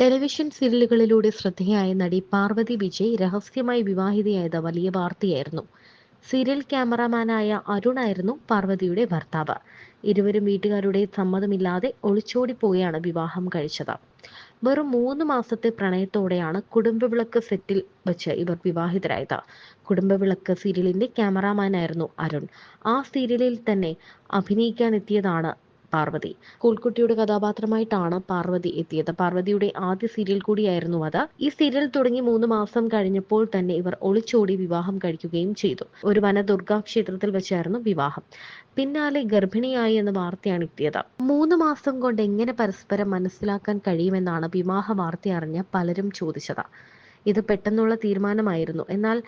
Television സീരിയലുകളിലൂടെ ശ്രദ്ധേയായ നടി പാർവതി വിജയ് രഹസ്യമായി വിവാഹിതയായത് വലിയ വാർത്തയായിരുന്നു. സീരിയൽ ക്യാമറാമാനായ അരുണായിരുന്നു പാർവതിയുടെ ഭർത്താവ്. ഇരുവരും വീട്ടുകാരുടെ സമ്മതമില്ലാതെ ഒളിച്ചോടിപ്പോയാണ് വിവാഹം കഴിച്ചത്. വെറും മൂന്ന് മാസത്തെ പ്രണയത്തോടെയാണ് കുടുംബവിളക്ക് സെറ്റിൽ വെച്ച് ഇവർ വിവാഹിതരായത്. കുടുംബവിളക്ക് സീരിയലിന്റെ ക്യാമറാമാനായിരുന്നു അരുൺ. ആ സീരിയലിൽ തന്നെ അഭിനയിക്കാനെത്തിയതാണ് പാർവതി. കൂൾക്കുട്ടിയുടെ കഥാപാത്രമായിട്ടാണ് പാർവതി എത്തിയത്. പാർവതിയുടെ ആദ്യ സീരിയൽ കൂടിയായിരുന്നു അത്. ഈ സീരിയൽ തുടങ്ങി മൂന്ന് മാസം കഴിഞ്ഞപ്പോൾ തന്നെ ഇവർ ഒളിച്ചോടി വിവാഹം കഴിക്കുകയും ചെയ്തു. ഒരു വനദുർഗാ ക്ഷേത്രത്തിൽ വെച്ചായിരുന്നു വിവാഹം. പിന്നാലെ ഗർഭിണിയായി എന്ന വാർത്തയാണ് എത്തിയത്. മൂന്ന് മാസം കൊണ്ട് എങ്ങനെ പരസ്പരം മനസ്സിലാക്കാൻ കഴിയുമെന്നാണ് വിവാഹ വാർത്ത അറിഞ്ഞ പലരും ചോദിച്ചത്. ഇത് പെട്ടെന്നുള്ള തീരുമാനമായിരുന്നു. എന്നാൽ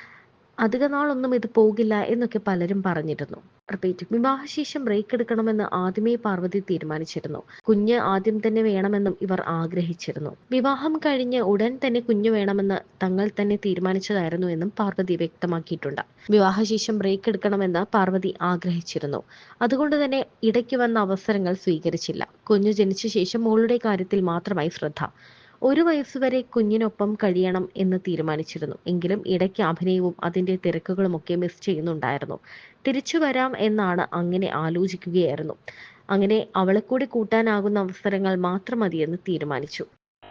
അധിക നാളൊന്നും ഇത് പോകില്ല എന്നൊക്കെ പലരും പറഞ്ഞിരുന്നു. റിപ്പീറ്റ്. വിവാഹശേഷം ബ്രേക്ക് എടുക്കണമെന്ന് ആദ്യമേ പാർവതി തീരുമാനിച്ചിരുന്നു. കുഞ്ഞ് ആദ്യം തന്നെ വേണമെന്നും ഇവർ ആഗ്രഹിച്ചിരുന്നു. വിവാഹം കഴിഞ്ഞ് ഉടൻ തന്നെ കുഞ്ഞു വേണമെന്ന് തങ്ങൾ തന്നെ തീരുമാനിച്ചതായിരുന്നു എന്നും പാർവതി വ്യക്തമാക്കിയിട്ടുണ്ട്. വിവാഹശേഷം ബ്രേക്ക് എടുക്കണമെന്ന് പാർവതി ആഗ്രഹിച്ചിരുന്നു. അതുകൊണ്ട് തന്നെ ഇടയ്ക്ക് വന്ന അവസരങ്ങൾ സ്വീകരിച്ചില്ല. കുഞ്ഞു ജനിച്ച ശേഷം മോളുടെ കാര്യത്തിൽ മാത്രമായി ശ്രദ്ധ ഒരു വയസ്സുവരെ കുഞ്ഞിനൊപ്പം കഴിയണം എന്ന് തീരുമാനിച്ചിരുന്നു. എങ്കിലും ഇടയ്ക്ക് അഭിനയവും അതിന്റെ തിരക്കുകളുമൊക്കെ മിസ് ചെയ്യുന്നുണ്ടായിരുന്നു. തിരിച്ചു വരാം എന്നാണ് അങ്ങനെ ആലോചിക്കുകയായിരുന്നു. അങ്ങനെ അവളെ കൂടി കൂട്ടാനാകുന്ന അവസരങ്ങൾ മാത്രം മതിയെന്ന് തീരുമാനിച്ചു.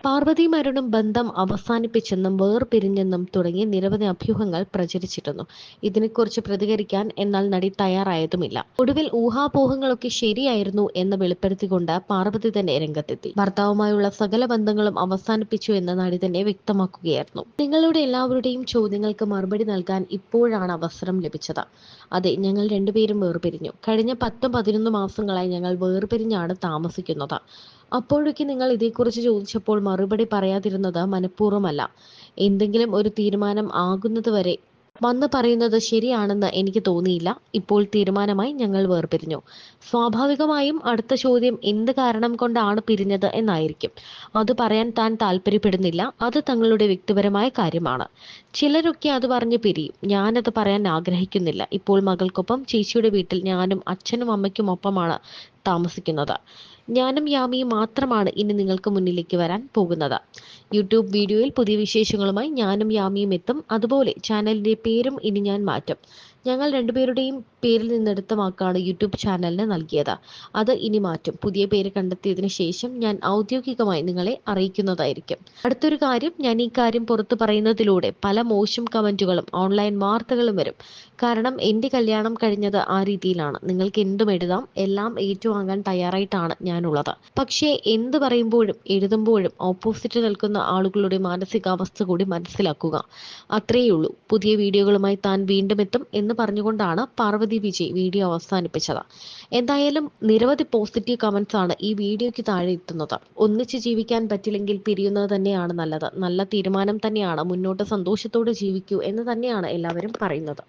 പാർവതിയും മരുണും ബന്ധം അവസാനിപ്പിച്ചെന്നും വേർപിരിഞ്ഞെന്നും തുടങ്ങി നിരവധി അഭ്യൂഹങ്ങൾ പ്രചരിച്ചിരുന്നു. ഇതിനെക്കുറിച്ച് പ്രതികരിക്കാൻ എന്നാൽ നടി തയ്യാറായതുമില്ല. ഒടുവിൽ ഊഹാപോഹങ്ങളൊക്കെ ശരിയായിരുന്നു എന്ന് വെളിപ്പെടുത്തിക്കൊണ്ട് പാർവതി തന്നെ രംഗത്തെത്തി. ഭർത്താവുമായുള്ള സകല ബന്ധങ്ങളും അവസാനിപ്പിച്ചു എന്ന് നടി തന്നെ വ്യക്തമാക്കുകയായിരുന്നു. നിങ്ങളുടെ എല്ലാവരുടെയും ചോദ്യങ്ങൾക്ക് മറുപടി നൽകാൻ ഇപ്പോഴാണ് അവസരം ലഭിച്ചത്. അതെ ഞങ്ങൾ രണ്ടുപേരും വേർപിരിഞ്ഞു. കഴിഞ്ഞ പത്തും പതിനൊന്ന് മാസങ്ങളായി ഞങ്ങൾ വേർപിരിഞ്ഞാണ് താമസിക്കുന്നത്. അപ്പോഴൊക്കെ നിങ്ങൾ ഇതേക്കുറിച്ച് ചോദിച്ചപ്പോൾ മറുപടി പറയാതിരുന്നത് മനഃപൂർവമല്ല. എന്തെങ്കിലും ഒരു തീരുമാനം ആകുന്നത് വരെ വന്ന് പറയുന്നത് ശരിയാണെന്ന് എനിക്ക് തോന്നിയില്ല. ഇപ്പോൾ തീരുമാനമായി ഞങ്ങൾ വേർപിരിഞ്ഞു. സ്വാഭാവികമായും അടുത്ത ചോദ്യം എന്ത് കാരണം കൊണ്ടാണ് പിരിഞ്ഞത് എന്നായിരിക്കും. അത് പറയാൻ താൻ താല്പര്യപ്പെടുന്നില്ല. അത് തങ്ങളുടെ വ്യക്തിപരമായ കാര്യമാണ്. ചിലരൊക്കെ അത് പറഞ്ഞ് പിരിയും. ഞാനത് പറയാൻ ആഗ്രഹിക്കുന്നില്ല. ഇപ്പോൾ മകൾക്കൊപ്പം ചേച്ചിയുടെ വീട്ടിൽ ഞാനും അച്ഛനും അമ്മയ്ക്കും ഒപ്പമാണ് താമസിക്കുന്നത്. ഞാനും യാമിയും മാത്രമാണ് ഇനി നിങ്ങൾക്ക് മുന്നിലേക്ക് വരാൻ പോകുന്നത്. യൂട്യൂബ് വീഡിയോയിൽ പുതിയ വിശേഷങ്ങളുമായി ഞാനും യാമിയും എത്തും. അതുപോലെ ചാനലിന്റെ പേരും ഇനി ഞാൻ മാറ്റും. ഞങ്ങൾ രണ്ടുപേരുടെയും പേരിൽ നിന്നെടുത്ത വാക്കാണ് യൂട്യൂബ് ചാനലിന് നൽകിയത്. അത് ഇനി മാറ്റും. പുതിയ പേര് കണ്ടെത്തിയതിനു ശേഷം ഞാൻ ഔദ്യോഗികമായി നിങ്ങളെ അറിയിക്കുന്നതായിരിക്കും. അടുത്തൊരു കാര്യം ഞാൻ ഈ കാര്യം പുറത്തു പറയുന്നതിലൂടെ പല മോശം കമന്റുകളും ഓൺലൈൻ വാർത്തകളും വരും. കാരണം എന്റെ കല്യാണം കഴിഞ്ഞത് ആ രീതിയിലാണ്. നിങ്ങൾക്ക് എന്തും എഴുതാം. എല്ലാം ഏറ്റുവാങ്ങാൻ തയ്യാറായിട്ടാണ് ഞാനുള്ളത്. പക്ഷേ എന്ത് പറയുമ്പോഴും എഴുതുമ്പോഴും ഓപ്പോസിറ്റ് നിൽക്കുന്ന ആളുകളുടെ മാനസികാവസ്ഥ കൂടി മനസ്സിലാക്കുക. അത്രയേ ഉള്ളൂ. പുതിയ വീഡിയോകളുമായി താൻ വീണ്ടും എത്തും പറഞ്ഞുകൊണ്ടാണ് പാർവതി വിജയ് വീഡിയോ അവസാനിപ്പിച്ചത്. എന്തായാലും നിരവധി പോസിറ്റീവ് കമന്റ്സ് ആണ് ഈ വീഡിയോയ്ക്ക് താഴെ എത്തുന്നത്. ഒന്നിച്ച് ജീവിക്കാൻ പറ്റില്ലെങ്കിൽ പിരിയുന്നത് തന്നെയാണ് നല്ലത്. നല്ല തീരുമാനം തന്നെയാണ് മുന്നോട്ട് സന്തോഷത്തോടെ ജീവിക്കൂ എന്ന് തന്നെയാണ് എല്ലാവരും പറയുന്നത്.